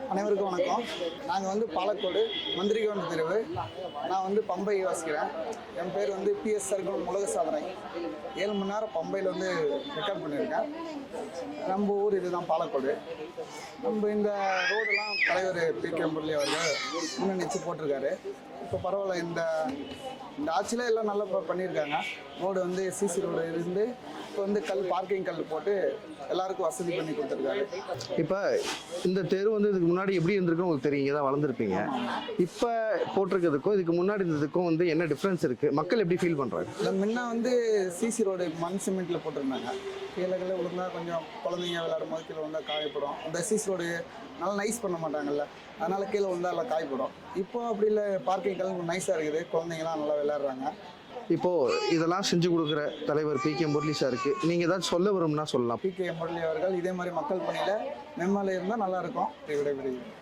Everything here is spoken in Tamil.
அனைவருக்கும் வணக்கம். நாங்கள் வந்து பாலக்கோடு மந்திரிகவன் தெருவு நான் வந்து பம்பை வாசிக்கிறேன். என் பேர் வந்து பிஎஸ் சர்க்குல் உலக சாதனை ஏழு மணி நேரம் பம்பையில் வந்து ரெக்கார்ட் பண்ணியிருக்கேன். நம்ம ஊர் இதுதான் பாலக்கோடு. நம்ம இந்த ரோடெல்லாம் தலைவர் பி கே முரளி அவர்கள் முன்னணிச்சு போட்டிருக்காரு. இப்போ பரவாயில்ல இந்த இந்த ஆட்சியில் எல்லாம் நல்லா பண்ணியிருக்காங்க. ரோடு வந்து சிசி ரோடு இருந்து இப்போ வந்து கல் பார்க்கிங் கல் போட்டு எல்லாருக்கும் வசதி பண்ணி கொடுத்துருக்காரு. இப்போ இந்த தெரு வந்து இதுக்கு முன்னாடி எப்படி இருந்திருக்கும் உங்களுக்கு தெரியும் இங்கே தான் வளர்ந்துருப்பீங்க. இப்போ போட்டிருக்கிறதுக்கும் இதுக்கு முன்னாடி இருந்ததுக்கும் வந்து என்ன டிஃப்ரென்ஸ் இருக்குது மக்கள் எப்படி ஃபீல் பண்ணுறாங்க இல்லை முன்ன வந்து சிசி ரோடு மண் சிமெண்ட்ல போட்டிருந்தாங்க. கீழே கீழே விழுந்தா கொஞ்சம் குழந்தைங்க விளையாடும் போது கீழே விழுந்தா காயப்படும். அந்த சிசி ரோடு நல்லா நைஸ் பண்ண மாட்டாங்கல்ல. அதனால கீழே விழுந்தா எல்லாம் காயப்படும். இப்போ அப்படி இல்லை பார்க்கிங் கல் நைஸாக இருக்குது. குழந்தைங்களாம் நல்லா விளையாடுறாங்க. இப்போது இதெல்லாம் செஞ்சு கொடுக்குற தலைவர் பி கே முரளி சாருக்கு நீங்கள் ஏதாச்சும் சொல்ல வரும்னா சொல்லலாம். பி கே முரளி அவர்கள் இதே மாதிரி மக்கள் பணியில் மெம்மால இருந்தால் நல்லா இருக்கும். விடைபெறுகிறேன்